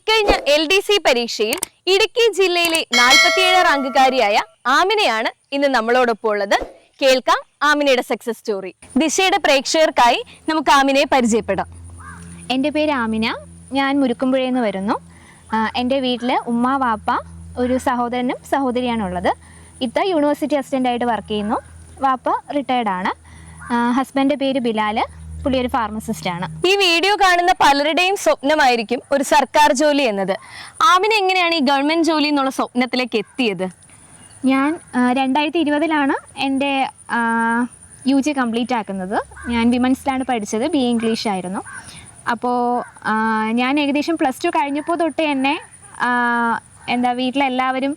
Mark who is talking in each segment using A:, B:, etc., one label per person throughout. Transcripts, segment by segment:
A: ഇക്കഴിഞ്ഞ L D C പരീക്ഷയിൽ ഇടുക്കി ജില്ലയിലെ നാൽപ്പത്തിയേഴ് റാങ്കുകാരിയായ ആമിനയാണ് ഇന്ന് നമ്മളോടൊപ്പം ഉള്ളത്. കേൾക്കാം ആമിനയുടെ സക്സസ് സ്റ്റോറി ദിശയുടെ പ്രേക്ഷകർക്കായി നമുക്ക് ആമിനയെ പരിചയപ്പെടാം.
B: എന്റെ പേര് ആമിന. ഞാൻ മുരുക്കുമ്പുഴയിൽ നിന്ന് വരുന്നു. എന്റെ വീട്ടിൽ ഉമ്മ വാപ്പ ഒരു സഹോദരനും സഹോദരിയാണ് ഉള്ളത് ഇത്ത യൂണിവേഴ്സിറ്റി അസിസ്റ്റന്റായിട്ട് വർക്ക് ചെയ്യുന്നു. വാപ്പ റിട്ടയർഡാണ് ഹസ്ബന്റെ പേര് ബിലാൽ പുള്ളി ഒരു ഫാർമസിസ്റ്റ് ആണ്.
A: ഈ വീഡിയോ കാണുന്ന പലരുടെയും സ്വപ്നമായിരിക്കും ഒരു സർക്കാർ ജോലി എന്നത്. ആമിന എങ്ങനെയാണ് ഈ ഗവൺമെന്റ് ജോലി എന്നുള്ള സ്വപ്നത്തിലേക്ക് എത്തിയത്?
B: ഞാൻ രണ്ടായിരത്തി ഇരുപതിലാണ് എന്റെ യു ജി കംപ്ലീറ്റ് ആക്കുന്നത്. ഞാൻ വിമൻസിലാണ് പഠിച്ചത് ബി എ ഇംഗ്ലീഷ് ആയിരുന്നു അപ്പോൾ ഞാൻ ഏകദേശം പ്ലസ് ടു കഴിഞ്ഞപ്പോൾ തൊട്ട് തന്നെ എന്താ വീട്ടിലെല്ലാവരും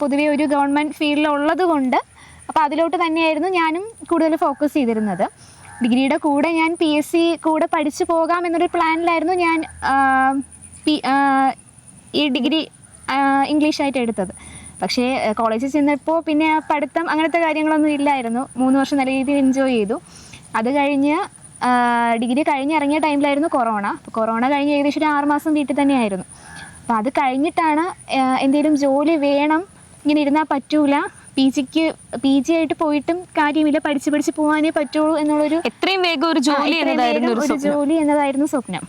B: പൊതുവേ ഒരു ഗവൺമെന്റ് ഫീൽഡിലുള്ളത് കൊണ്ട് അപ്പോൾ അതിലോട്ട് തന്നെയായിരുന്നു ഞാനും കൂടുതൽ ഫോക്കസ് ചെയ്തിരുന്നത്. ഡിഗ്രിയുടെ കൂടെ ഞാൻ പി എസ് സി കൂടെ പഠിച്ചു പോകാം എന്നൊരു പ്ലാനിലായിരുന്നു ഞാൻ ഈ ഡിഗ്രി ഇംഗ്ലീഷായിട്ട് എടുത്തത്. പക്ഷേ കോളേജിൽ ചെന്നപ്പോൾ പിന്നെ പഠിത്തം അങ്ങനത്തെ കാര്യങ്ങളൊന്നും ഇല്ലായിരുന്നു. മൂന്ന് വർഷം നല്ല രീതിയിൽ എൻജോയ് ചെയ്തു. അത് കഴിഞ്ഞ് ഡിഗ്രി കഴിഞ്ഞ് ഇറങ്ങിയ ടൈമിലായിരുന്നു കൊറോണ. കൊറോണ കഴിഞ്ഞ് ഏകദേശം ഒരു ആറുമാസം വീട്ടിൽ തന്നെയായിരുന്നു. അപ്പോൾ അത് കഴിഞ്ഞിട്ടാണ് എന്തെങ്കിലും ജോലി വേണം ഇങ്ങനെ ഇരുന്നാൽ പറ്റൂല. പി ജിക്ക് പി ജി ആയിട്ട് പോയിട്ടും കാര്യമില്ല. പഠിച്ച് പഠിച്ച് പോകാനേ പറ്റുള്ളൂ എന്നുള്ളൊരു
A: എത്രയും വേഗം ഒരു ജോലി എന്നതായിരുന്നു ഒരു
B: ജോലി എന്നതായിരുന്നു സ്വപ്നം.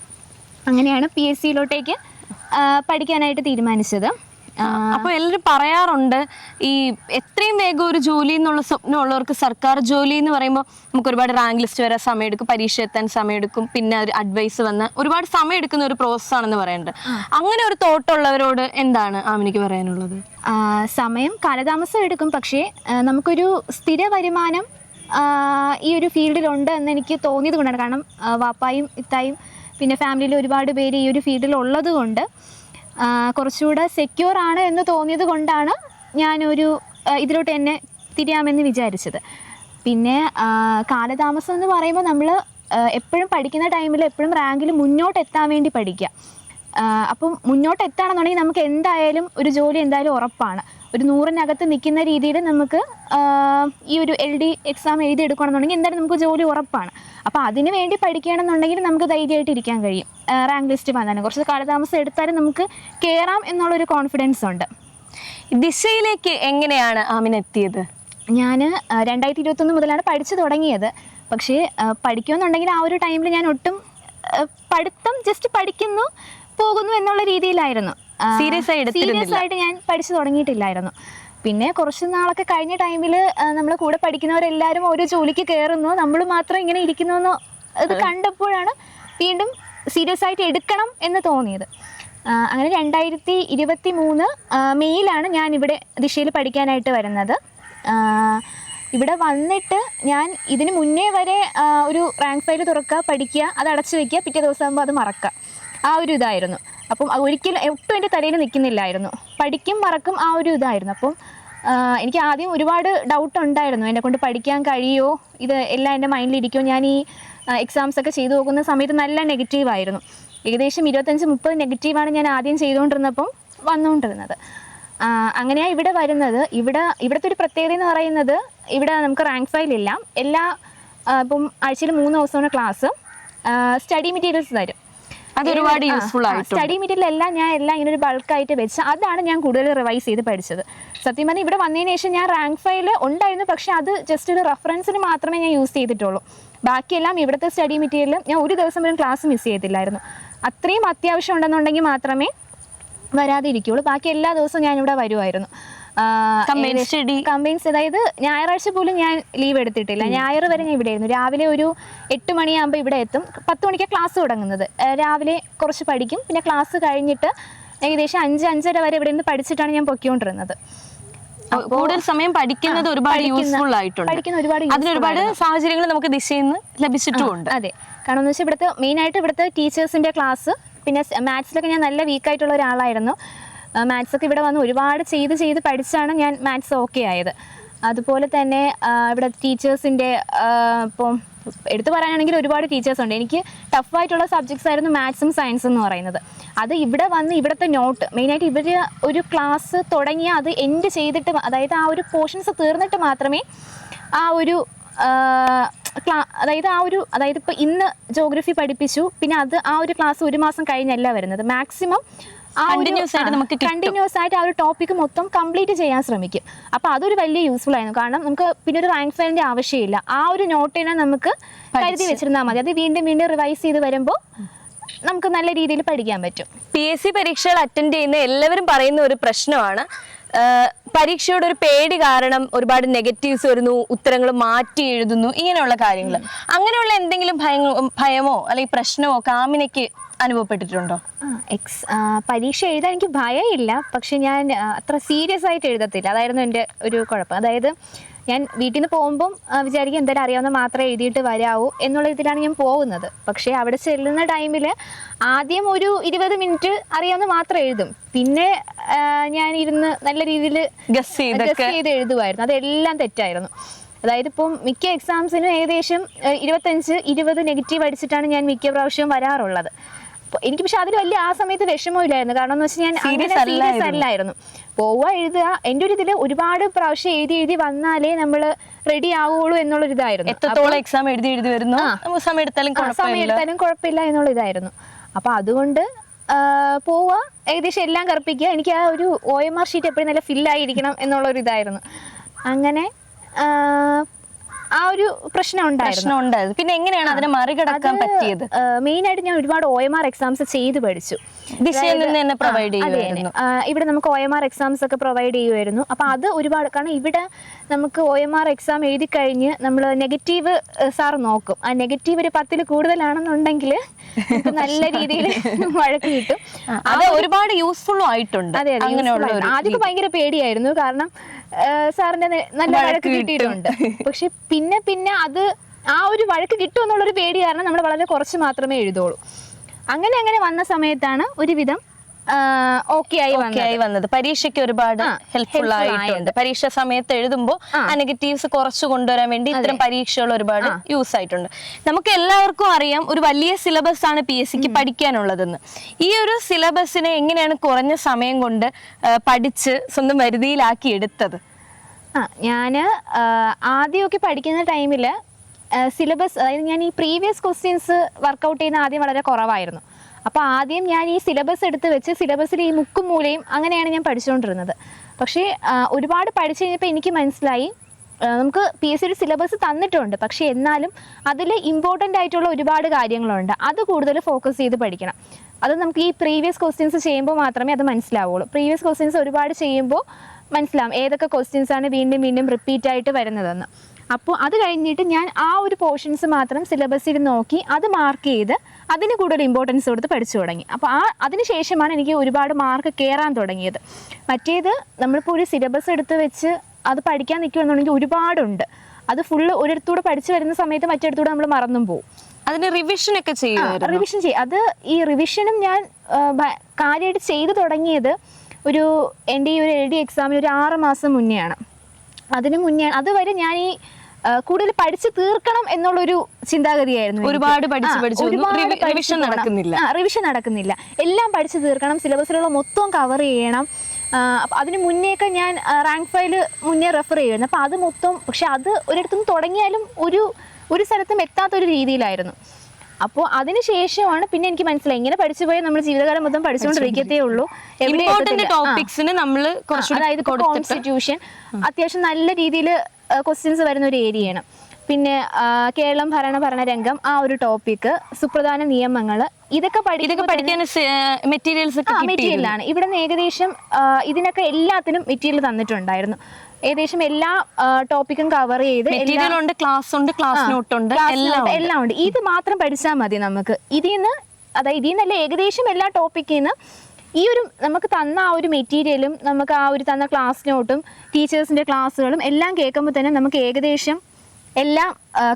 B: അങ്ങനെയാണ് പി എസ് സിയിലോട്ടേക്ക് പഠിക്കാനായിട്ട് തീരുമാനിച്ചത്.
A: അപ്പൊ എല്ലാരും പറയാറുണ്ട് ഈ എത്രയും വേഗം ഒരു ജോലി എന്നുള്ള സ്വപ്നം ഉള്ളവർക്ക് സർക്കാർ ജോലി എന്ന് പറയുമ്പോൾ നമുക്ക് ഒരുപാട് റാങ്ക് ലിസ്റ്റ് വരാൻ സമയമെടുക്കും പരീക്ഷ എത്താൻ സമയമെടുക്കും പിന്നെ ഒരു അഡ്വൈസ് വന്ന് ഒരുപാട് സമയം എടുക്കുന്ന ഒരു പ്രോസസ് ആണെന്ന് പറയുന്നുണ്ട് അങ്ങനെ ഒരു തോട്ടുള്ളവരോട് എന്താണ് ആമിനിക്ക് പറയാനുള്ളത്?
B: സമയം കാലതാമസം എടുക്കും പക്ഷേ നമുക്കൊരു സ്ഥിര വരുമാനം ഈ ഒരു ഫീൽഡിലുണ്ട് എന്ന് എനിക്ക് തോന്നിയത് കൊണ്ടാണ്. കാരണം വാപ്പായും ഇത്തായും പിന്നെ ഫാമിലിയിൽ ഒരുപാട് പേര് ഈ ഒരു ഫീൽഡിൽ ഉള്ളത് കൊണ്ട് കുറച്ചുകൂടെ സെക്യൂർ ആണ് എന്ന് തോന്നിയത് കൊണ്ടാണ് ഞാനൊരു ഇതിലോട്ട് എന്നെ തിരിയാമെന്ന് വിചാരിച്ചത്. പിന്നെ കാലതാമസം എന്ന് പറയുമ്പോൾ നമ്മൾ എപ്പോഴും പഠിക്കുന്ന ടൈമിൽ എപ്പോഴും റാങ്കിൽ മുന്നോട്ട് എത്താൻ വേണ്ടി പഠിക്കുക. അപ്പം മുന്നോട്ട് എത്താണെന്നുണ്ടെങ്കിൽ നമുക്ക് എന്തായാലും ഒരു ജോലി എന്തായാലും ഉറപ്പാണ്. ഒരു നൂറിനകത്ത് നിൽക്കുന്ന രീതിയിൽ നമുക്ക് ഈ ഒരു എൽ ഡി എക്സാം എഴുതി എടുക്കുകയാണെന്നുണ്ടെങ്കിൽ എന്തായാലും നമുക്ക് ജോലി ഉറപ്പാണ്. അപ്പോൾ അതിന് വേണ്ടി പഠിക്കുകയാണെന്നുണ്ടെങ്കിൽ നമുക്ക് ധൈര്യമായിട്ട് ഇരിക്കാൻ കഴിയും. റാങ്ക് ലിസ്റ്റ് വന്നാലും. കുറച്ച് കാലതാമസം എടുത്താലും നമുക്ക് കയറാം എന്നുള്ളൊരു കോൺഫിഡൻസ് ഉണ്ട്.
A: ദിശയിലേക്ക് എങ്ങനെയാണ് ആമിന് എത്തിയത്?
B: ഞാൻ രണ്ടായിരത്തി ഇരുപത്തൊന്ന് മുതലാണ് പഠിച്ചു തുടങ്ങിയത്. പക്ഷേ പഠിക്കുമെന്നുണ്ടെങ്കിൽ ആ ഒരു ടൈമിൽ ഞാൻ ഒട്ടും പഠിത്തം ജസ്റ്റ് പഠിക്കുന്നു പോകുന്നു എന്നുള്ള രീതിയിലായിരുന്നു.
A: ആയി എടുത്തിരുന്നില്ല.
B: സീരിയസ് ആയിട്ട് ഞാൻ പഠിച്ചു തുടങ്ങിയിട്ടില്ലായിരുന്നു. പിന്നെ കുറച്ച് നാളൊക്കെ കഴിഞ്ഞ ടൈമിൽ നമ്മൾ കൂടെ പഠിക്കുന്നവരെല്ലാവരും ഓരോ ജോലിക്ക് കയറുന്നു നമ്മൾ മാത്രം ഇങ്ങനെ ഇരിക്കുന്നു ഇത് കണ്ടപ്പോഴാണ് വീണ്ടും സീരിയസ് ആയിട്ട് എടുക്കണം എന്ന് തോന്നിയത്. ആ, അങ്ങനെ രണ്ടായിരത്തി ഇരുപത്തി മൂന്ന് മെയ്യിലാണ് ഞാൻ ഇവിടെ ദിശയിൽ പഠിക്കാനായിട്ട് വരുന്നത്. ആ, ഇവിടെ വന്നിട്ട് ഞാൻ ഇതിന് മുന്നേ വരെ ആ, ഒരു റാങ്ക് ഫയൽ തുറക്കുക പഠിക്കുക അത് അടച്ചു വെക്കുക പിറ്റേ ദിവസം ആകുമ്പോൾ അത് മറക്കുക. ആ ഒരു ഇതായിരുന്നു. അപ്പം ഒരിക്കലും ഒട്ടും എന്റെ തലയിൽ നിൽക്കുന്നില്ലായിരുന്നു. പഠിക്കും മറക്കും ആ ഒരു ഇതായിരുന്നു. അപ്പം എനിക്ക് ആദ്യം ഒരുപാട് ഡൗട്ട് ഉണ്ടായിരുന്നു. എന്നെ കൊണ്ട് പഠിക്കാൻ കഴിയുമോ ഇത് എല്ലാം എന്റെ മൈൻഡിൽ ഇരിക്കുമോ ഞാൻ ഈ എക്സാംസ് ഒക്കെ ചെയ്തു പോകുന്ന സമയത്ത് നല്ല നെഗറ്റീവ് ആയിരുന്നു. ഏകദേശം ഇരുപത്തഞ്ച് മുപ്പത് നെഗറ്റീവാണ് ഞാൻ ആദ്യം ചെയ്തുകൊണ്ടിരുന്നപ്പം വന്നുകൊണ്ടിരുന്നത്. അങ്ങനെയാണ് ഇവിടെ വരുന്നത്. ഇവിടെ ഇവിടുത്തെ ഒരു പ്രത്യേകത എന്ന് പറയുന്നത് ഇവിടെ നമുക്ക് റാങ്ക് ഫയൽ ഇല്ല എല്ലാ ഇപ്പം ആഴ്ചയിൽ മൂന്ന് ദിവസമാണ് ക്ലാസ് സ്റ്റഡി മെറ്റീരിയൽസ് തരും.
A: അത് ഒരുപാട് യൂസ്ഫുൾ ആയിട്ടുണ്ട്.
B: സ്റ്റഡി മെറ്റീരിയൽ എല്ലാം ഞാൻ എല്ലാം ഇങ്ങനെ ഒരു ബൾക്കായിട്ട് വെച്ച് അതാണ് ഞാൻ കൂടുതൽ റിവൈസ് ചെയ്ത് പഠിച്ചത്. സത്യം പറഞ്ഞാൽ ഇവിടെ വന്നതിന് ശേഷം ഞാൻ റാങ്ക് ഫയൽ ഉണ്ടായിരുന്നു പക്ഷെ അത് ജസ്റ്റ് ഒരു റെഫറൻസിന് മാത്രമേ ഞാൻ യൂസ് ചെയ്തിട്ടുള്ളൂ. ബാക്കിയെല്ലാം ഇവിടുത്തെ സ്റ്റഡി മെറ്റീരിയലും ഞാൻ ഒരു ദിവസം പോലും ക്ലാസ് മിസ് ചെയ്തില്ലായിരുന്നു. അത്രയും അത്യാവശ്യം ഉണ്ടെന്നുണ്ടെങ്കിൽ മാത്രമേ വരാതിരിക്കുള്ളൂ ബാക്കി എല്ലാ ദിവസവും ഞാൻ ഇവിടെ വരുമായിരുന്നു. കമ്പൈൻസ് അതായത് ഞായറാഴ്ച പോലും ഞാൻ ലീവ് എടുത്തിട്ടില്ല. ഞായർ വരെ ഞാൻ ഇവിടെ ആയിരുന്നു രാവിലെ ഒരു എട്ട് മണിയാകുമ്പോൾ ഇവിടെ എത്തും. പത്ത് മണിക്കാണ് ക്ലാസ് തുടങ്ങുന്നത്. രാവിലെ കുറച്ച് പഠിക്കും. പിന്നെ ക്ലാസ് കഴിഞ്ഞിട്ട് ഏകദേശം അഞ്ച് അഞ്ചര വരെ ഇവിടെ നിന്ന് പഠിച്ചിട്ടാണ് ഞാൻ പൊക്കിക്കൊണ്ടിരുന്നത്
A: കൂടുതൽ സമയം പഠിക്കുന്നത് ഒരുപാട് യൂസ്ഫുൾ ആയിട്ടുണ്ട്.
B: പഠിക്കുന്ന ഒരുപാട്
A: അതിനൊരുപാട് സാഹചര്യങ്ങൾ നമുക്ക് ദിശയിൽ നിന്ന് ലഭിച്ചിട്ടുമുണ്ട്.
B: അതെ. കാരണം എന്ന് വെച്ചാൽ ഇവിടുത്തെ മെയിനായിട്ട് ഇവിടുത്തെ ടീച്ചേഴ്സിന്റെ ക്ലാസ് പിന്നെ മാത്സിലൊക്കെ ഞാൻ നല്ല വീക്കായിട്ടുള്ള ഒരാളായിരുന്നു. മാത്സ് ഒക്കെ ഇവിടെ വന്ന് ഒരുപാട് ചെയ്ത് ചെയ്ത് പഠിച്ചാണ് ഞാൻ മാത്സ് ഓക്കെ ആയത്. അതുപോലെ തന്നെ ഇവിടെ ടീച്ചേഴ്സിന്റെ ഇപ്പം എടുത്തു പറയാനാണെങ്കിൽ ഒരുപാട് ടീച്ചേഴ്സ് ഉണ്ട്. എനിക്ക് ടഫായിട്ടുള്ള സബ്ജക്ട്സ് ആയിരുന്നു മാത്സും സയൻസും എന്ന് പറയുന്നത്. അത് ഇവിടെ വന്ന് ഇവിടുത്തെ നോട്ട് മെയിനായിട്ട് ഇവർ ഒരു ക്ലാസ് തുടങ്ങിയ അത് എൻഡ് ചെയ്തിട്ട് അതായത് ആ ഒരു പോർഷൻസ് തീർന്നിട്ട് മാത്രമേ ആ ഒരു ക്ലാ അതായത് ആ ഒരു അതായത് ഇപ്പോൾ ഇന്ന് ജോഗ്രഫി പഠിപ്പിച്ചു. പിന്നെ അത് ആ ഒരു ക്ലാസ് ഒരു മാസം കഴിഞ്ഞല്ല വരുന്നത്. മാക്സിമം
A: Continuous ആയിട്ട് നമുക്ക്
B: കണ്ടിന്യൂസ് ആയിട്ട് ആ ഒരു ടോപ്പിക് മൊത്തം കംപ്ലീറ്റ് ചെയ്യാൻ ശ്രമിക്കും. അപ്പോൾ അതൊരു വലിയ യൂസ്ഫുൾ ആയിരുന്നു. കാരണം നമുക്ക് പിന്നെ ഒരു റാങ്ക് ഫയലിന്റെ ആവശ്യമില്ല. ആ ഒരു നോട്ടിനെ നമുക്ക് കരുതി വെച്ചിരുന്നാൽ മതി. അത് വീണ്ടും വീണ്ടും റിവൈസ് ചെയ്ത് വരുമ്പോൾ നമുക്ക് നല്ല രീതിയിൽ പഠിക്കാൻ പറ്റും.
A: പി എസ് സി പരീക്ഷകൾ അറ്റൻഡ് ചെയ്യുന്ന എല്ലാവരും പറയുന്ന ഒരു പ്രശ്നമാണ്. പരീക്ഷയുടെ ഒരു പേടി കാരണം ഒരുപാട് നെഗറ്റീവ്സ് വരുന്നു ഉത്തരങ്ങൾ മാറ്റി എഴുതുന്നു ഇങ്ങനെയുള്ള കാര്യങ്ങൾ. അങ്ങനെയുള്ള എന്തെങ്കിലും ഭയ- ഭയമോ അല്ലെങ്കിൽ പ്രശ്നമോ കാമിനയ്ക്ക് അനുഭവപ്പെട്ടിട്ടുണ്ടോ?
B: എക്സ് പരീക്ഷ എഴുതാൻ എനിക്ക് ഭയമില്ല പക്ഷെ ഞാൻ അത്ര സീരിയസ് ആയിട്ട് എഴുതത്തില്ല. അതായിരുന്നു എന്റെ ഒരു കുഴപ്പം. അതായത് ഞാൻ വീട്ടിൽ നിന്ന് പോകുമ്പം വിചാരിക്കും എന്തായാലും അറിയാവുന്ന മാത്രമേ എഴുതിയിട്ട് വരാവൂ എന്നുള്ള ഇതിലാണ് ഞാൻ പോകുന്നത്. പക്ഷേ അവിടെ ചെല്ലുന്ന ടൈമിൽ ആദ്യം ഒരു ഇരുപത് മിനിറ്റ് അറിയാവുന്ന മാത്രം എഴുതും. പിന്നെ ഞാൻ ഇരുന്ന് നല്ല രീതിയിൽ
A: ഗസ്
B: ചെയ്ത് എഴുതുമായിരുന്നു അതെല്ലാം തെറ്റായിരുന്നു. അതായത് ഇപ്പം മിക്ക എക്സാംസിനും ഏകദേശം ഇരുപത്തഞ്ച് ഇരുപത് നെഗറ്റീവ് അടിച്ചിട്ടാണ് ഞാൻ മിക്ക പ്രാവശ്യവും വരാറുള്ളത്. എനിക്ക് പക്ഷെ അതിൽ വലിയ ആ സമയത്ത് വിഷമമില്ലായിരുന്നു. കാരണം എന്ന് വെച്ചാൽ ഞാൻ സീരിയസ്
A: അല്ലായിരുന്നു.
B: പോവുക എഴുതുക. എന്റെ ഒരു ഇതിൽ ഒരുപാട് പ്രാവശ്യം എഴുതി എഴുതി വന്നാലേ നമ്മൾ റെഡി ആവുള്ളൂ എന്നുള്ള ഇതായിരുന്നു.
A: എത്രത്തോളം എക്സാം എഴുതി എഴുതി വരുന്നു? സമയം എടുത്താലും കുഴപ്പമില്ല.
B: എന്നുള്ള ഇതായിരുന്നു. അപ്പൊ അതുകൊണ്ട് പോവുക ഏകദേശം എല്ലാം കറുപ്പിക്കുക. എനിക്ക് ആ ഒരു ഒ എം ആർ ഷീറ്റ് എപ്പോഴും നല്ല ഫില്ലായിരിക്കണം എന്നുള്ള ഒരു ഇതായിരുന്നു. അങ്ങനെ ആ, ഒരു പ്രശ്നം ഉണ്ടായിരുന്നു.
A: പ്രശ്നം ഉണ്ടായത് പിന്നെ എങ്ങനെയാണ് അതിനെ മറികടക്കാൻ പറ്റിയത്?
B: മെയിൻ ആയിട്ട് ഞാൻ ഒരുപാട് ഒ എം ആർ എക്സാംസ് ചെയ്ത് പഠിച്ചു.
A: ദിശയിൽ നിന്ന് തന്നെ പ്രൊവൈഡ്
B: ആ, അതെ,
A: ചെയ്യുമായിരുന്നു
B: ആ, ഇവിടെ നമുക്ക് ഒ എം ആർ എക്സാംസ് ഒക്കെ പ്രൊവൈഡ് ചെയ്യുമായിരുന്നു അപ്പൊ അത് ഒരുപാട് കാരണം ഇവിടെ നമുക്ക് ഒ എം ആർ എക്സാം എഴുതി കഴിഞ്ഞ് നമ്മൾ നെഗറ്റീവ് സാർ നോക്കും. ആ നെഗറ്റീവ് ഒരു പത്തിൽ കൂടുതലാണെന്നുണ്ടെങ്കിൽ നമുക്ക് നല്ല രീതിയിൽ വഴക്ക് കിട്ടും.
A: അത് ഒരുപാട് യൂസ്ഫുള്ളും ആയിട്ടുണ്ട്.
B: അതെ അതെ
A: അങ്ങനെയുള്ള
B: useful
A: ഒരു.
B: ആദ്യമൊക്കെ ഭയങ്കര പേടിയായിരുന്നു. കാരണം ആ, സാറിന്റെ നല്ല
A: വഴക്ക്
B: കിട്ടിയിട്ടുണ്ട്. പക്ഷെ പിന്നെ പിന്നെ അത് ആ ഒരു വഴക്ക് കിട്ടും എന്നുള്ളൊരു പേടി കാരണം നമ്മൾ വളരെ കുറച്ച് മാത്രമേ എഴുതുള്ളൂ. അങ്ങനെ അങ്ങനെ വന്ന സമയത്താണ് ഒരുവിധം ഓക്കെ ആയി വന്നത്.
A: പരീക്ഷയ്ക്ക് ഒരുപാട് ഹെൽപ്ഫുൾ ആയിട്ടുണ്ട്. പരീക്ഷ സമയത്ത് എഴുതുമ്പോൾ ആ. നെഗറ്റീവ്സ് കുറച്ച് കൊണ്ടുവരാൻ വേണ്ടി ഇത്തരം പരീക്ഷകൾ ഒരുപാട് യൂസ് ആയിട്ടുണ്ട്. നമുക്ക് എല്ലാവർക്കും അറിയാം ഒരു വലിയ സിലബസ് ആണ് പി എസ് സിക്ക് പഠിക്കാനുള്ളതെന്ന്. ഈ ഒരു സിലബസിനെ എങ്ങനെയാണ് കുറഞ്ഞ സമയം കൊണ്ട് പഠിച്ച് സ്വന്തം വരുതിയിലാക്കി എടുത്തത്?
B: ആ ഞാൻ ആദ്യമൊക്കെ പഠിക്കുന്ന ടൈമിൽ സിലബസ് അതായത് ഞാൻ ഈ പ്രീവിയസ് ക്വസ്റ്റ്യൻസ് വർക്കൗട്ട് ചെയ്യുന്ന ആദ്യം വളരെ കുറവായിരുന്നു. അപ്പോൾ ആദ്യം ഞാൻ ഈ സിലബസ് എടുത്ത് വെച്ച് സിലബസിൽ ഈ മുക്കും മൂലയും അങ്ങനെയാണ് ഞാൻ പഠിച്ചുകൊണ്ടിരുന്നത് പക്ഷേ ഒരുപാട് പഠിച്ചു കഴിഞ്ഞപ്പോൾ എനിക്ക് മനസ്സിലായി നമുക്ക് പി എസ് സിയുടെ സിലബസ് തന്നിട്ടുണ്ട്. പക്ഷേ എന്നാലും അതിൽ ഇമ്പോർട്ടന്റ് ആയിട്ടുള്ള ഒരുപാട് കാര്യങ്ങളുണ്ട്. അത് കൂടുതൽ ഫോക്കസ് ചെയ്ത് പഠിക്കണം. അത് നമുക്ക് ഈ പ്രീവിയസ് ക്വസ്റ്റ്യൻസ് ചെയ്യുമ്പോൾ മാത്രമേ അത് മനസ്സിലാവുള്ളൂ. പ്രീവിയസ് ക്വസ്റ്റ്യൻസ് ഒരുപാട് ചെയ്യുമ്പോൾ മനസ്സിലാവും ഏതൊക്കെ ക്വസ്റ്റ്യൻസ് ആണ് വീണ്ടും വീണ്ടും റിപ്പീറ്റ് ആയിട്ട് വരുന്നതെന്ന്. അപ്പോൾ അത് കഴിഞ്ഞിട്ട് ഞാൻ ആ ഒരു പോർഷൻസ് മാത്രം സിലബസിൽ നോക്കി അത് മാർക്ക് ചെയ്ത് അതിന് കൂടുതൽ ഇമ്പോർട്ടൻസ് കൊടുത്ത് പഠിച്ചു തുടങ്ങി. അപ്പോൾ ആ അതിന് ശേഷമാണ് എനിക്ക് ഒരുപാട് മാർക്ക് കയറാൻ തുടങ്ങിയത്. മറ്റേത് നമ്മളിപ്പോൾ ഒരു സിലബസ് എടുത്ത് വെച്ച് അത് പഠിക്കാൻ നിൽക്കുകയെന്നുണ്ടെങ്കിൽ ഒരുപാടുണ്ട്. അത് ഫുള്ള് ഒരിടത്തൂടെ പഠിച്ചു വരുന്ന സമയത്ത് മറ്റിടത്തൂടെ നമ്മൾ മറന്നും പോകും
A: അതിന് റിവിഷൻ ഒക്കെ ചെയ്യും
B: റിവിഷൻ ചെയ്യും. അത് ഈ റിവിഷനും ഞാൻ കാര്യമായിട്ട് ചെയ്തു തുടങ്ങിയത് ഒരു എന്റെ ഈ ഒരു എൽ ഡി എക്സാമിന് ഒരു ആറ് മാസം മുന്നെയാണ്. അതിന് മുന്നേ അതുവരെ ഞാൻ ഈ കൂടുതൽ പഠിച്ചു തീർക്കണം എന്നുള്ളൊരു ചിന്താഗതിയായിരുന്നു
A: ഒരുപാട് പഠിച്ചു റിവിഷൻ നടക്കുന്നില്ല.
B: റിവിഷൻ നടക്കുന്നില്ല. എല്ലാം പഠിച്ചു തീർക്കണം സിലബസിലുള്ള മൊത്തം കവർ ചെയ്യണം. അതിന് മുന്നേയൊക്കെ ഞാൻ റാങ്ക് ഫയൽ മുന്നേ റെഫർ ചെയ്യുമായിരുന്നു. അപ്പോൾ അത് മൊത്തം പക്ഷെ അത് ഒരിടത്തുനിന്ന് തുടങ്ങിയാലും ഒരു ഒരു സ്ഥലത്തും എത്താത്തൊരു രീതിയിലായിരുന്നു. അപ്പോൾ അതിന് ശേഷമാണ് പിന്നെ എനിക്ക് മനസ്സിലായി. ഇങ്ങനെ പഠിച്ചു പോയാൽ നമ്മൾ ജീവിതകാലം മൊത്തം പഠിച്ചുകൊണ്ടിരിക്കത്തേ ഉള്ളൂ.
A: ഇമ്പോർട്ടന്റ്. ടോപ്പിക്സിന് നമ്മൾ
B: അതായത് കോൺസ്റ്റിറ്റ്യൂഷൻ അത്യാവശ്യം നല്ല രീതിയിൽ ക്വസ്റ്റ്യൻസ് വരുന്ന ഒരു ഏരിയയാണ് പിന്നെ കേരളം ഭരണ ഭരണരംഗം ആ ഒരു ടോപ്പിക്ക് സുപ്രധാന നിയമങ്ങൾ ഇതൊക്കെ
A: ഇതൊക്കെ പഠിക്കാൻ മെറ്റീരിയൽസ്
B: മെറ്റീരിയലാണ് ഇവിടെ നിന്ന് ഏകദേശം ഇതിനൊക്കെ എല്ലാത്തിനും മെറ്റീരിയൽ തന്നിട്ടുണ്ടായിരുന്നു. ഏകദേശം എല്ലാ ടോപ്പിക്കും കവർ ചെയ്ത്
A: മെറ്റീരിയൽ ഉണ്ട് ക്ലാസ് ഉണ്ട് ക്ലാസ് നോട്ട് ഉണ്ട് എല്ലാം
B: നോട്ട്
A: ഉണ്ട്.
B: എല്ലാം ഉണ്ട്. ഇത് മാത്രം പഠിച്ചാൽ മതി നമുക്ക്. ഇതിൽ നിന്ന് അതായത് ഇതിൽ നിന്നല്ല ഏകദേശം എല്ലാ ടോപ്പിക്കിൽ നിന്ന് ഈ ഒരു നമുക്ക് തന്ന ആ ഒരു മെറ്റീരിയലും നമുക്ക് ആ ഒരു തന്ന ക്ലാസ് നോട്ടും ടീച്ചേഴ്സിന്റെ ക്ലാസ്സുകളും എല്ലാം കേൾക്കുമ്പോൾ തന്നെ നമുക്ക് ഏകദേശം എല്ലാം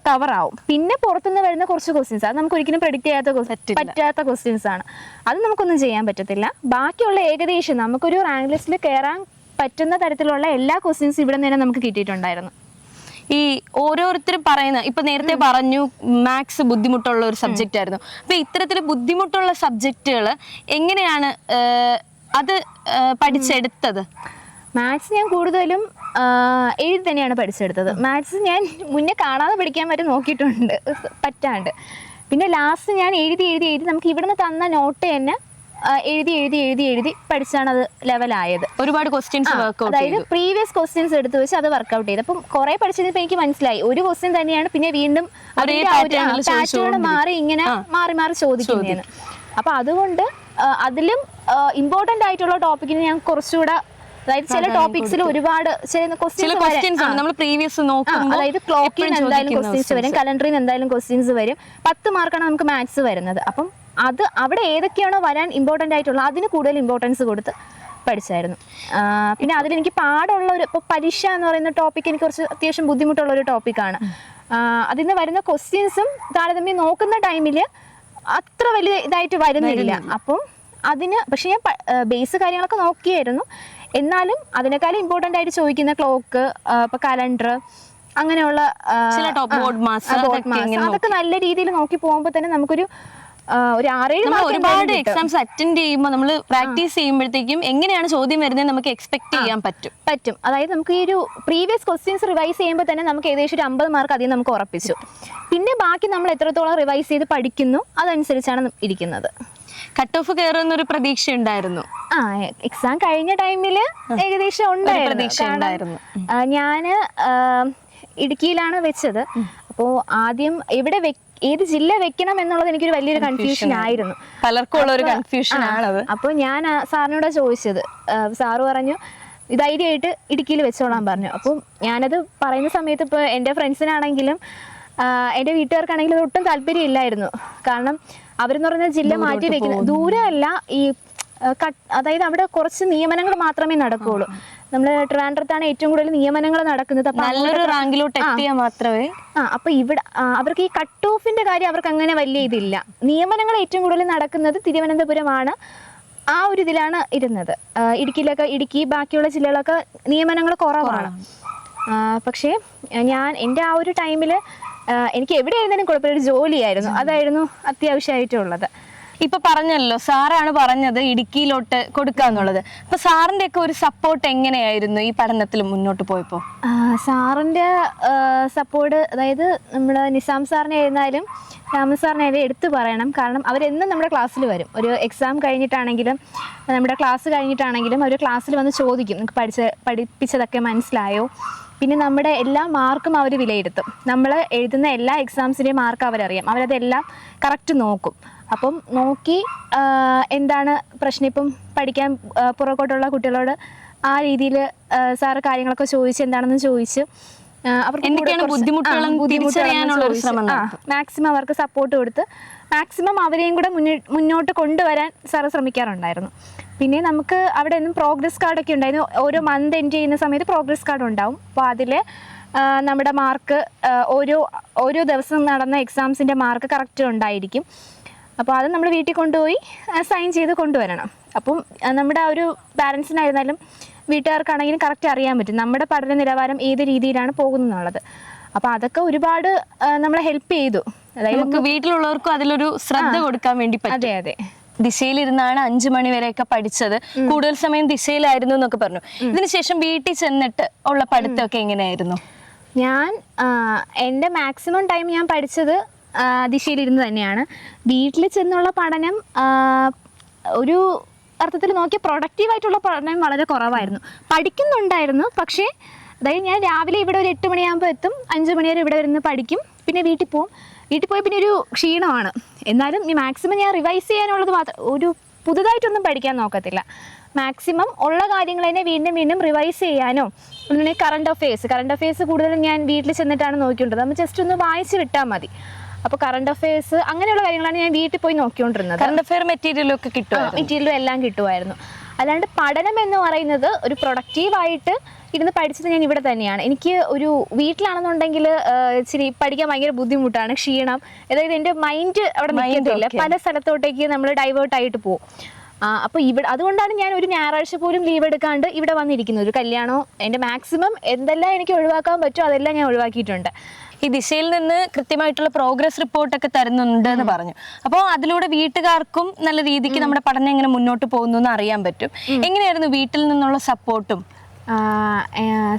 B: കവറാവും പിന്നെ പുറത്തുനിന്ന് വരുന്ന കുറച്ച് ക്വസ്റ്റ്യൻസ് അത് നമുക്ക് ഒരിക്കലും പ്രെഡിക്റ്റ് ചെയ്യാത്ത പറ്റാത്ത ക്വസ്റ്റ്യൻസ് ആണ്. അത് നമുക്കൊന്നും ചെയ്യാൻ പറ്റത്തില്ല. ബാക്കിയുള്ള ഏകദേശം നമുക്കൊരു റാങ്ക് ലിസ്റ്റിൽ കയറാൻ പറ്റുന്ന തരത്തിലുള്ള എല്ലാ ക്വസ്റ്റ്യൻസും ഇവിടെ നിന്ന് തന്നെ നമുക്ക് കിട്ടിയിട്ടുണ്ടായിരുന്നു.
A: ഈ ഓരോരുത്തരും പറയുന്ന ഇപ്പൊ നേരത്തെ പറഞ്ഞു മാത്സ് ബുദ്ധിമുട്ടുള്ള ഒരു സബ്ജക്റ്റ് ആയിരുന്നു. അപ്പൊ ഇത്തരത്തിൽ ബുദ്ധിമുട്ടുള്ള സബ്ജക്റ്റുകൾ എങ്ങനെയാണ് അത് പഠിച്ചെടുത്തത്?
B: മാത്സ് ഞാൻ കൂടുതലും എഴുതി തന്നെയാണ് പഠിച്ചെടുത്തത്. മാത്സ് ഞാൻ മുന്നേ കാണാതെ പഠിക്കാൻ വരെ നോക്കിയിട്ടുണ്ട്. പറ്റാണ്ട്. പിന്നെ ലാസ്റ്റ് ഞാൻ എഴുതി എഴുതി എഴുതി നമുക്ക് ഇവിടുന്ന് തന്ന നോട്ട് തന്നെ എഴുതി എഴുതി എഴുതി എഴുതി പഠിച്ചാണ് അത് ലെവലായത്
A: ഒരുപാട് ക്വസ്റ്റ്യൻസ് വർക്ക്ഔട്ട്
B: അതായത് പ്രീവിയസ് ക്വസ്റ്റ്യൻസ് എടുത്ത് വെച്ച് അത് വർക്ക്ഔട്ട് ചെയ്ത്. അപ്പം കുറെ പഠിച്ചപ്പോൾ എനിക്ക് മനസ്സിലായി. ഒരു ക്വസ്റ്റ്യൻ തന്നെയാണ് പിന്നെ വീണ്ടും
A: ചോദിച്ചുകൊണ്ടിരിക്കും.
B: മാറി ഇങ്ങനെ മാറി മാറി ചോദിക്കുന്നതാണ്. അപ്പൊ അതുകൊണ്ട് അതിലും ഇമ്പോർട്ടന്റ് ആയിട്ടുള്ള ടോപ്പിക്കിന് ഞാൻ കുറച്ചുകൂടെ അതായത് ചില ടോപ്പിക്സിൽ ഒരുപാട് ചില ക്വസ്റ്റ്യൻസ്
A: നമ്മൾ പ്രീവിയസ്
B: അതായത്
A: എപ്പോഴും
B: എന്തായാലും ക്വസ്റ്റ്യൻസ് വരും കലണ്ടറിൽ നിന്ന് എന്തായാലും ക്വസ്റ്റ്യൻസ് വരും. പത്ത് മാർക്കാണ് നമുക്ക് മാത്സ് വരുന്നത്. അപ്പം അത് അവിടെ ഏതൊക്കെയാണോ വരാൻ ഇമ്പോർട്ടന്റ് ആയിട്ടുള്ളത് അതിന് കൂടുതൽ ഇമ്പോർട്ടൻസ് കൊടുത്ത് പഠിച്ചായിരുന്നു. പിന്നെ പിന്നെ അതിലെനിക്ക് പാടുള്ള ഒരു ഇപ്പോൾ പരീക്ഷ എന്ന് പറയുന്ന ടോപ്പിക് എനിക്ക് കുറച്ച് അത്യാവശ്യം ബുദ്ധിമുട്ടുള്ള ഒരു ടോപ്പിക്കാണ് അതിൽ നിന്ന് വരുന്ന ക്വസ്റ്റ്യൻസും താരതമ്യം നോക്കുന്ന ടൈമിൽ അത്ര വലിയ ഇതായിട്ട് വരുന്നില്ല. അപ്പം അതിന് പക്ഷെ ഞാൻ ബേസ് കാര്യങ്ങളൊക്കെ നോക്കിയായിരുന്നു. എന്നാലും അതിനേക്കാളും ഇമ്പോർട്ടന്റ് ആയിട്ട് ചോദിക്കുന്ന ക്ലോക്ക് ഇപ്പോൾ കലണ്ടർ അങ്ങനെയുള്ള
A: അതൊക്കെ
B: നല്ല രീതിയിൽ നോക്കി പോകുമ്പോൾ തന്നെ നമുക്കൊരു ഒരു ആറേഴ്
A: ഒരുപാട് എക്സാംസ് അറ്റൻഡ് ചെയ്യുമ്പോൾ നമ്മൾ പ്രാക്ടീസ് ചെയ്യുമ്പോഴത്തേക്കും എങ്ങനെയാണ് ചോദ്യം വരുന്നത് നമുക്ക് എക്സ്പെക്ട് ചെയ്യാൻ പറ്റും.
B: പറ്റും. അതായത് നമുക്ക് ഈ ഒരു പ്രീവിയസ് ക്വസ്റ്റ്യൻസ് റിവൈസ് ചെയ്യുമ്പോൾ തന്നെ നമുക്ക് ഏകദേശം ഒരു അമ്പത് മാർക്ക് അധികം നമുക്ക് ഉറപ്പിച്ചു. പിന്നെ ബാക്കി നമ്മൾ എത്രത്തോളം റിവൈസ് ചെയ്ത് പഠിക്കുന്നു അതനുസരിച്ചാണ് ഇരിക്കുന്നത്.
A: കട്ട് ഓഫ് കയറുന്ന ഒരു പ്രതീക്ഷ ഉണ്ടായിരുന്നു
B: ആ എക്സാം കഴിഞ്ഞ ടൈമിൽ ഏകദേശം ഉണ്ടായിരുന്നു. ഞാൻ ഇടുക്കിയിലാണ് വെച്ചത്. അപ്പോൾ ആദ്യം എവിടെ ഏത് ജില്ല വെക്കണം എന്നുള്ളത് എനിക്കൊരു വലിയൊരു കൺഫ്യൂഷൻ ആയിരുന്നു.
A: പലർക്കും ഉള്ള ഒരു
B: അപ്പൊ-
A: കൺഫ്യൂഷൻ ആണത്.
B: അപ്പോൾ ഞാൻ സാറിനോട് ചോദിച്ചത്. സാറ് പറഞ്ഞു ധൈര്യമായിട്ട് ഇടുക്കിയിൽ വെച്ചോളാൻ പറഞ്ഞു. അപ്പൊ ഞാനത് പറയുന്ന സമയത്ത് ഇപ്പോൾ എന്റെ ഫ്രണ്ട്സിനാണെങ്കിലും എന്റെ എന്റെ വീട്ടുകാർക്കാണെങ്കിലും ഒട്ടും താല്പര്യം ഇല്ലായിരുന്നു കാരണം അവരെന്ന് പറഞ്ഞാൽ ജില്ല മാറ്റി വെക്കുന്നത് ദൂരമല്ല ഈ അതായത് അവിടെ കുറച്ച് നിയമനങ്ങൾ മാത്രമേ നടക്കുകയുള്ളൂ നമ്മൾ ട്രിവാൻഡ്രത്താണ് ഏറ്റവും കൂടുതൽ നിയമനങ്ങൾ നടക്കുന്നത്. അപ്പം
A: നല്ലൊരു റാങ്കിലോട്ട് എത്തിയാൽ മാത്രമേ.
B: ആ അപ്പൊ ഇവിടെ അവർക്ക് ഈ കട്ട് ഓഫിന്റെ കാര്യം അവർക്ക് അങ്ങനെ വലിയ ഇതില്ല. നിയമനങ്ങൾ ഏറ്റവും കൂടുതൽ നടക്കുന്നത് തിരുവനന്തപുരമാണ്. ആ ഒരു ഇതിലാണ് ഇരുന്നത്. ഇടുക്കിയിലൊക്കെ ഇടുക്കി ബാക്കിയുള്ള ജില്ലകളൊക്കെ നിയമനങ്ങൾ കുറവാണ്. പക്ഷേ ഞാൻ എന്റെ ആ ഒരു ടൈമിൽ എനിക്ക് എവിടെ ആയിരുന്നാലും കുഴപ്പമില്ല. ഒരു ജോലിയായിരുന്നു. അതായിരുന്നു അത്യാവശ്യമായിട്ടുള്ളത്.
A: ഇപ്പൊ പറഞ്ഞല്ലോ സാറാണ് പറഞ്ഞത് ഇടുക്കിയിലോട്ട് കൊടുക്കാന്നുള്ളത്. അപ്പൊ സാറിന്റെ ഒക്കെ ഒരു സപ്പോർട്ട് എങ്ങനെയായിരുന്നു ഈ പഠനത്തിൽ മുന്നോട്ട് പോയപ്പോ?
B: സാറിന്റെ സപ്പോർട്ട് അതായത് നമ്മൾ നിസാം സാറിനെ ആയിരുന്നാലും രാമൻ സാറിനെ ആയാലും എടുത്തു പറയണം. കാരണം അവരെന്നും നമ്മുടെ ക്ലാസ്സിൽ വരും. ഒരു എക്സാം കഴിഞ്ഞിട്ടാണെങ്കിലും നമ്മുടെ ക്ലാസ് കഴിഞ്ഞിട്ടാണെങ്കിലും അവർ ക്ലാസ്സിൽ വന്ന് ചോദിക്കും. നിങ്ങൾക്ക് പഠിച്ച പഠിപ്പിച്ചതൊക്കെ മനസ്സിലായോ? പിന്നെ നമ്മുടെ എല്ലാ മാർക്കും അവർ വിലയിരുത്തും. നമ്മൾ എഴുതുന്ന എല്ലാ എക്സാംസിന്റെയും മാർക്ക് അവരറിയാം. അവരതെല്ലാം കറക്റ്റ് നോക്കും. അപ്പം നോക്കി എന്താണ് പ്രശ്നം ഇപ്പം പഠിക്കാൻ പുറകോട്ടുള്ള കുട്ടികളോട് ആ രീതിയിൽ സാറ് കാര്യങ്ങളൊക്കെ ചോദിച്ച് എന്താണെന്ന് ചോദിച്ച് അവർക്ക്
A: എന്തൊക്കെയാണ്
B: ആ, മാക്സിമം അവർക്ക് സപ്പോർട്ട് കൊടുത്ത് മാക്സിമം അവരെയും കൂടെ മുന്നോട്ട് കൊണ്ടുവരാൻ സാറ് ശ്രമിക്കാറുണ്ടായിരുന്നു. പിന്നെ നമുക്ക് അവിടെ നിന്നും പ്രോഗ്രസ് കാർഡൊക്കെ ഉണ്ടായിരുന്നു. ഓരോ മന്ത് എൻഡ് ചെയ്യുന്ന സമയത്ത് പ്രോഗ്രസ് കാർഡ് ഉണ്ടാവും. അപ്പോൾ അതിൽ നമ്മുടെ മാർക്ക് ഓരോ ഓരോ ദിവസം നടന്ന എക്സാംസിന്റെ മാർക്ക് കറക്റ്റ് ഉണ്ടായിരിക്കും. അപ്പോൾ അത് നമ്മൾ വീട്ടിൽ കൊണ്ടുപോയി സൈൻ ചെയ്ത് കൊണ്ടുവരണം. അപ്പം നമ്മുടെ ഒരു പാരൻസിനായിരുന്നാലും വീട്ടുകാർക്കാണെങ്കിലും കറക്റ്റ് അറിയാൻ പറ്റും. നമ്മുടെ പഠന നിലവാരം ഏത് രീതിയിലാണ് പോകുന്നതെന്നുള്ളത് അപ്പോൾ അതൊക്കെ ഒരുപാട് നമ്മളെ ഹെൽപ്പ് ചെയ്തു. അതായത്
A: നമുക്ക് വീട്ടിലുള്ളവർക്കും അതിലൊരു ശ്രദ്ധ കൊടുക്കാൻ വേണ്ടി പറ്റും.
B: അതെ അതെ.
A: ദിശയിലിരുന്നാണ് അഞ്ചു മണി വരെയൊക്കെ പഠിച്ചത്. കൂടുതൽ സമയം ദിശയിലായിരുന്നു എന്നൊക്കെ പറഞ്ഞു. ഇതിനുശേഷം വീട്ടിൽ ചെന്നിട്ട് ഉള്ള പഠിത്തമൊക്കെ എങ്ങനെയായിരുന്നു?
B: ഞാൻ എന്റെ മാക്സിമം ടൈം ഞാൻ പഠിച്ചത് ദിശയിലിരുന്ന് തന്നെയാണ്. വീട്ടിൽ ചെന്നുള്ള പഠനം ഒരു അർത്ഥത്തിൽ നോക്കിയ പ്രൊഡക്റ്റീവായിട്ടുള്ള പഠനം വളരെ കുറവായിരുന്നു. പഠിക്കുന്നുണ്ടായിരുന്നു പക്ഷേ അതായത് ഞാൻ രാവിലെ ഇവിടെ ഒരു എട്ട് മണിയാകുമ്പോൾ എത്തും അഞ്ച് മണി വരെ ഇവിടെ വരുന്ന് പഠിക്കും പിന്നെ വീട്ടിൽ പോകും വീട്ടിൽ പോയി പിന്നെ ഒരു ക്ഷീണമാണ്. എന്നാലും ഈ മാക്സിമം ഞാൻ റിവൈസ് ചെയ്യാനുള്ളത് മാത്രം ഒരു പുതുതായിട്ടൊന്നും പഠിക്കാൻ നോക്കത്തില്ല. മാക്സിമം ഉള്ള കാര്യങ്ങൾ തന്നെ വീണ്ടും വീണ്ടും റിവൈസ് ചെയ്യാനോ ഒന്നുകിൽ കറണ്ട് അഫയേഴ്സ് കറണ്ട് അഫയേഴ്സ് കൂടുതലും ഞാൻ വീട്ടിൽ ചെന്നിട്ടാണ് നോക്കിക്കൊണ്ടത് നമ്മൾ ജസ്റ്റ് ഒന്ന് വായിച്ച് വിട്ടാൽ മതി. അപ്പോൾ കറണ്ട് അഫയേഴ്സ് അങ്ങനെയുള്ള കാര്യങ്ങളാണ് ഞാൻ വീട്ടിൽ പോയി നോക്കിക്കൊണ്ടിരുന്നത്.
A: കറണ്ട് അഫെയർ മെറ്റീരിയലും ഒക്കെ കിട്ടും
B: മെറ്റീരിയലും എല്ലാം കിട്ടുമായിരുന്നു. അല്ലാണ്ട് പഠനം എന്ന് പറയുന്നത് ഒരു പ്രൊഡക്റ്റീവായിട്ട് ഇരുന്ന് പഠിച്ചത് ഞാൻ ഇവിടെ തന്നെയാണ്. എനിക്ക് ഒരു വീട്ടിലാണെന്നുണ്ടെങ്കിൽ ഇച്ചിരി പഠിക്കാൻ ഭയങ്കര ബുദ്ധിമുട്ടാണ് ക്ഷീണം. അതായത് എന്റെ മൈൻഡ് അവിടെ നിൽക്കത്തില്ല. പല സ്ഥലത്തോട്ടേക്ക് നമ്മൾ ഡൈവേർട്ട് ആയിട്ട് പോകും. അപ്പോൾ ഇവിടെ അതുകൊണ്ടാണ് ഞാൻ ഒരു ഞായറാഴ്ച പോലും ലീവ് എടുക്കാണ്ട് ഇവിടെ വന്നിരിക്കുന്നത്. ഒരു കല്യാണമോ എന്റെ മാക്സിമം എന്തെല്ലാം എനിക്ക് ഒഴിവാക്കാൻ പറ്റുമോ അതെല്ലാം ഞാൻ ഒഴിവാക്കിയിട്ടുണ്ട്.
A: ഈ ദിശയിൽ നിന്ന് കൃത്യമായിട്ടുള്ള പ്രോഗ്രസ് റിപ്പോർട്ടൊക്കെ തരുന്നുണ്ട് എന്ന് പറഞ്ഞു. അപ്പോൾ അതിലൂടെ വീട്ടുകാർക്കും നല്ല രീതിക്ക് നമ്മുടെ പഠനം എങ്ങനെ മുന്നോട്ട് പോകുന്നു എന്ന് അറിയാൻ പറ്റും. എങ്ങനെയായിരുന്നു വീട്ടിൽ നിന്നുള്ള സപ്പോർട്ടും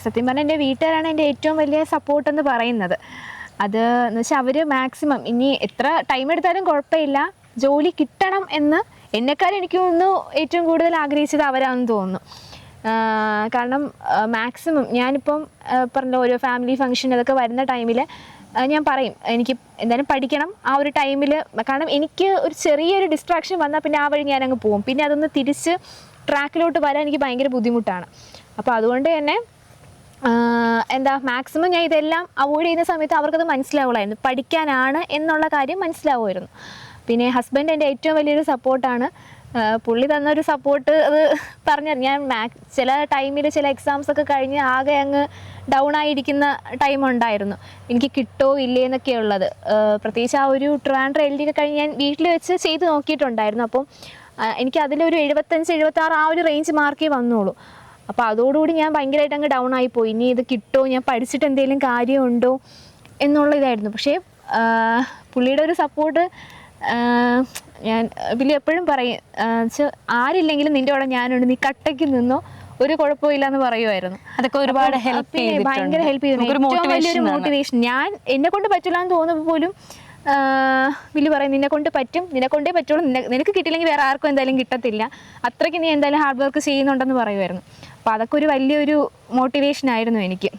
B: സത്യം പറഞ്ഞാൽ എന്റെ വീട്ടുകാരാണ് എന്റെ ഏറ്റവും വലിയ സപ്പോർട്ട് എന്ന് പറയുന്നത്. അത് എന്ന് വെച്ചാൽ അവർ മാക്സിമം ഇനി എത്ര ടൈം എടുത്താലും കുഴപ്പമില്ല. ജോലി കിട്ടണം എന്ന് എന്നെക്കാൾ എനിക്ക് തോന്നുന്നു ഏറ്റവും കൂടുതൽ ആഗ്രഹിച്ചത് അവരാണെന്ന് തോന്നുന്നു. കാരണം മാക്സിമം ഞാനിപ്പം പറഞ്ഞ ഓരോ ഫാമിലി ഫംഗ്ഷൻ അതൊക്കെ വരുന്ന ടൈമിൽ ഞാൻ പറയും എനിക്ക് എന്തായാലും പഠിക്കണം. ആ ഒരു ടൈമിൽ കാരണം എനിക്ക് ഒരു ചെറിയൊരു ഡിസ്ട്രാക്ഷൻ വന്നാൽ പിന്നെ ആ വഴി ഞാൻ അങ്ങ് പോകും. പിന്നെ അതൊന്ന് തിരിച്ച് ട്രാക്കിലോട്ട് വരാൻ എനിക്ക് ഭയങ്കര ബുദ്ധിമുട്ടാണ്. അപ്പോൾ അതുകൊണ്ട് തന്നെ എന്താ മാക്സിമം ഞാൻ ഇതെല്ലാം അവോയ്ഡ് ചെയ്യുന്ന സമയത്ത് അവർക്കത് മനസ്സിലാവുള്ളായിരുന്നു. പഠിക്കാനാണ് എന്നുള്ള കാര്യം മനസ്സിലാവുമായിരുന്നു. പിന്നെ ഹസ്ബൻഡ് എന്റെ ഏറ്റവും വലിയൊരു സപ്പോർട്ടാണ് പുള്ളി തന്നൊരു സപ്പോർട്ട് അത് പറഞ്ഞു ഞാൻ ചില ടൈമിൽ ചില എക്സാംസ് ഒക്കെ കഴിഞ്ഞ് ആകെ അങ്ങ് ഡൗൺ ആയിരിക്കുന്ന ടൈം ഉണ്ടായിരുന്നു. എനിക്ക് കിട്ടോ ഇല്ലേ എന്നൊക്കെ ഉള്ളത്. പ്രത്യേകിച്ച് ആ ഒരു ട്രാൻഡർ എൽ ഡി ഒക്കെ കഴിഞ്ഞ് ഞാൻ വീട്ടിൽ വെച്ച് ചെയ്ത് നോക്കിയിട്ടുണ്ടായിരുന്നു. അപ്പം എനിക്ക് അതിലൊരു എഴുപത്തഞ്ച് എഴുപത്താറ് ആ ഒരു റേഞ്ച് മാർക്കേ വന്നുള്ളൂ അപ്പോൾ അതോടുകൂടി ഞാൻ ഭയങ്കരമായിട്ട് അങ്ങ് ഡൗൺ ആയിപ്പോയി ഇനി ഇത് കിട്ടോ? ഞാൻ പഠിച്ചിട്ട് എന്തെങ്കിലും കാര്യമുണ്ടോ എന്നുള്ള ഇതായിരുന്നു. പക്ഷേ പുള്ളിയുടെ ഒരു സപ്പോർട്ട് ഞാൻ വലിയ എപ്പോഴും പറയും വെച്ചാൽ ആരില്ലെങ്കിലും നിന്റെ കൂടെ ഞാനുണ്ട് നീ കട്ടയ്ക്ക് നിന്നോ ഒരു കുഴപ്പമില്ല എന്ന് പറയുമായിരുന്നു
A: അതൊക്കെ ഒരുപാട് ഹെൽപ്പ്
B: ഭയങ്കര ഹെൽപ്പ് ചെയ്തു
A: മോട്ടിവേഷൻ
B: ഞാൻ എന്നെ കൊണ്ട് പറ്റില്ല എന്ന് തോന്നുമ്പോൾ പോലും വില്ലു പറയും നിന്നെ കൊണ്ട് പറ്റും നിന്നെ കൊണ്ടേ പറ്റുള്ളൂ നിനക്ക് കിട്ടില്ലെങ്കിൽ വേറെ ആർക്കും എന്തായാലും കിട്ടത്തില്ല. അത്രയ്ക്ക് നീ എന്തായാലും ഹാർഡ് വർക്ക് ചെയ്യുന്നുണ്ടെന്ന് പറയുമായിരുന്നു അപ്പോൾ അതൊക്കെ ഒരു വലിയൊരു മോട്ടിവേഷൻ ആയിരുന്നു എനിക്ക്.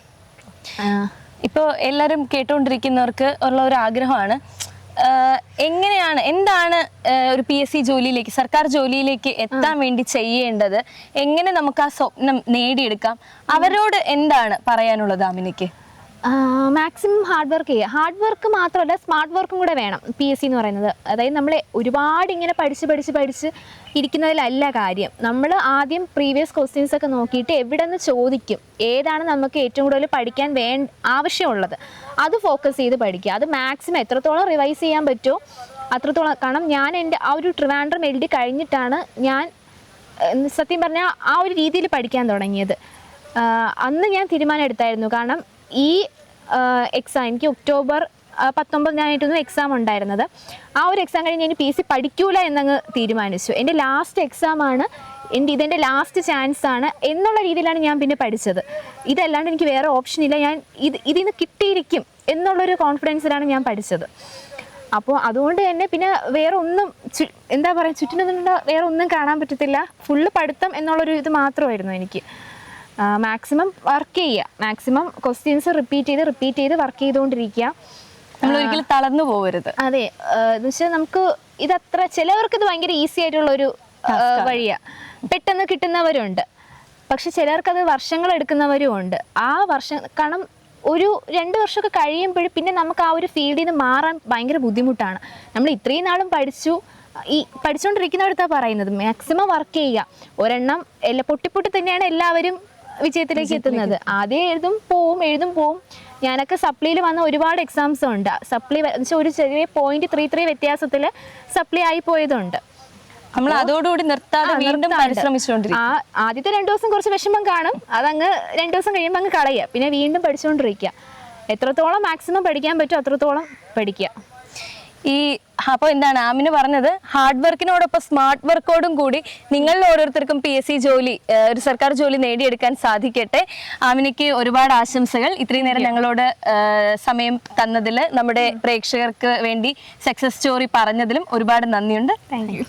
A: ഇപ്പോൾ എല്ലാവരും കേട്ടുകൊണ്ടിരിക്കുന്നവർക്ക് ഉള്ള ഒരു ആഗ്രഹമാണ് എങ്ങനെയാണ് എന്താണ് ഒരു പി എസ് സി ജോലിയിലേക്ക് സർക്കാർ ജോലിയിലേക്ക് എത്താൻ വേണ്ടി ചെയ്യേണ്ടത്? എങ്ങനെ നമുക്ക് ആ സ്വപ്നം നേടിയെടുക്കാം? അവരോട് എന്താണ് പറയാനുള്ളത് അമിനിക്ക്
B: മാക്സിമം ഹാർഡ് വർക്ക് ചെയ്യുക. ഹാർഡ് വർക്ക് മാത്രമല്ല സ്മാർട്ട് വർക്കും കൂടെ വേണം. പി എസ് സി എന്ന് പറയുന്നത്. അതായത് നമ്മൾ ഒരുപാട് ഇങ്ങനെ പഠിച്ച് പഠിച്ച് പഠിച്ച് ഇരിക്കുന്നതിലല്ല കാര്യം. നമ്മൾ ആദ്യം പ്രീവിയസ് ക്വസ്റ്റ്യൻസ് ഒക്കെ നോക്കിയിട്ട് എവിടെ നിന്ന് ചോദിക്കും. ഏതാണ് നമുക്ക് ഏറ്റവും കൂടുതൽ പഠിക്കാൻ വേ ആവശ്യമുള്ളത്. അത് ഫോക്കസ് ചെയ്ത് പഠിക്കുക. അത് മാക്സിമം എത്രത്തോളം റിവൈസ് ചെയ്യാൻ പറ്റുമോ അത്രത്തോളം കാരണം ഞാൻ എന്റെ ആ ഒരു ട്രിവാൻഡ്രം എഴുതി കഴിഞ്ഞിട്ടാണ് ഞാൻ സത്യം പറഞ്ഞാൽ ആ ഒരു രീതിയിൽ പഠിക്കാൻ തുടങ്ങിയത്. അന്ന് ഞാൻ തീരുമാനം എടുത്തായിരുന്നു. കാരണം ഈ എക്സാം എനിക്ക് ഒക്ടോബർ പത്തൊമ്പതിനായിട്ടൊന്നും എക്സാം ഉണ്ടായിരുന്നത്. ആ ഒരു എക്സാം കഴിഞ്ഞ് ഞാൻ പി സി പഠിക്കൂല എന്നങ്ങ് തീരുമാനിച്ചു. എന്റെ ലാസ്റ്റ് എക്സാമാണ് എന്റെ ഇതെന്റെ ലാസ്റ്റ് ചാൻസ് ആണ് എന്നുള്ള രീതിയിലാണ് ഞാൻ പിന്നെ പഠിച്ചത്. ഇതല്ലാണ്ട് എനിക്ക് വേറെ ഓപ്ഷൻ ഇല്ല. ഞാൻ ഇത് ഇതിൽ കിട്ടിയിരിക്കും എന്നുള്ളൊരു കോൺഫിഡൻസിലാണ് ഞാൻ പഠിച്ചത്. അപ്പോൾ അതുകൊണ്ട് തന്നെ പിന്നെ വേറെ ഒന്നും എന്താ പറയുക ചുറ്റിനൊന്നും വേറെ ഒന്നും കാണാൻ പറ്റത്തില്ല. ഫുള്ള് പഠിത്തം എന്നുള്ളൊരു ഇത് മാത്രമായിരുന്നു എനിക്ക്. മാക്സിമം വർക്ക് ചെയ്യുക. മാക്സിമം ക്വസ്റ്റ്യൻസ് റിപ്പീറ്റ് ചെയ്ത് റിപ്പീറ്റ് ചെയ്ത് വർക്ക് ചെയ്തുകൊണ്ടിരിക്കുക.
A: നമ്മൾ ഒരിക്കലും തളർന്നു പോകരുത്
B: അതെ. എന്ന് വെച്ചാൽ നമുക്ക് ഇതത്ര ചിലവർക്ക് ഇത് ഭയങ്കര ഈസി ആയിട്ടുള്ള ഒരു വഴിയാണ് പെട്ടെന്ന് കിട്ടുന്നവരുണ്ട്. പക്ഷെ ചിലർക്കത് വർഷങ്ങൾ എടുക്കുന്നവരും ഉണ്ട് ആ വർഷം കാരണം ഒരു രണ്ട് വർഷമൊക്കെ കഴിയുമ്പോൾ പിന്നെ നമുക്ക് ആ ഒരു ഫീൽഡിൽ നിന്ന് മാറാൻ ഭയങ്കര ബുദ്ധിമുട്ടാണ്. നമ്മൾ ഇത്രയും നാളും പഠിച്ചു ഈ പഠിച്ചുകൊണ്ടിരിക്കുന്നവരുത്താണ് പറയുന്നത് മാക്സിമം വർക്ക് ചെയ്യുക. ഒരെണ്ണം എല്ലാ പൊട്ടിപ്പൊട്ടി തന്നെയാണ് എല്ലാവരും വിജയത്തിലേക്ക് എത്തുന്നത്. ആദ്യം എഴുതും പോവും എഴുതും പോവും. ഞാനൊക്കെ സപ്ലിയിൽ വന്ന ഒരുപാട് എക്സാംസ് ഉണ്ട്. സപ്ലി ഒരു ചെറിയ പോയിന്റ് ത്രീ ത്രീ വ്യത്യാസത്തിൽ സപ്ലി ആയി പോയതുണ്ട്.
A: നമ്മൾ അതോടുകൂടി നിർത്താതെ വീണ്ടും. പരിശ്രമിച്ചുകൊണ്ടിരിക്കും.
B: ആ ആദ്യത്തെ രണ്ടു ദിവസം കുറച്ച് വിഷമം കാണും. അതങ്ങ് രണ്ടു ദിവസം കഴിയുമ്പോൾ അങ്ങ് കളയുക. പിന്നെ വീണ്ടും പഠിച്ചുകൊണ്ടിരിക്കുക. എത്രത്തോളം മാക്സിമം പഠിക്കാൻ പറ്റുമോ അത്രത്തോളം പഠിക്കുക.
A: ഈ അപ്പോൾ എന്താണ് ആമിന് പറഞ്ഞത്? ഹാർഡ് വർക്കിനോടൊപ്പം സ്മാർട്ട് വർക്കോടും കൂടി നിങ്ങളിൽ ഓരോരുത്തർക്കും പി എസ് സി ജോലി ഒരു സർക്കാർ ജോലി നേടിയെടുക്കാൻ സാധിക്കട്ടെ. ആമിനിക്ക് ഒരുപാട് ആശംസകൾ. ഇത്രയും നേരം ഞങ്ങളോട് സമയം തന്നതിൽ നമ്മുടെ പ്രേക്ഷകർക്ക് വേണ്ടി സക്സസ് സ്റ്റോറി പറഞ്ഞതിലും ഒരുപാട് നന്ദിയുണ്ട്.
B: Thank you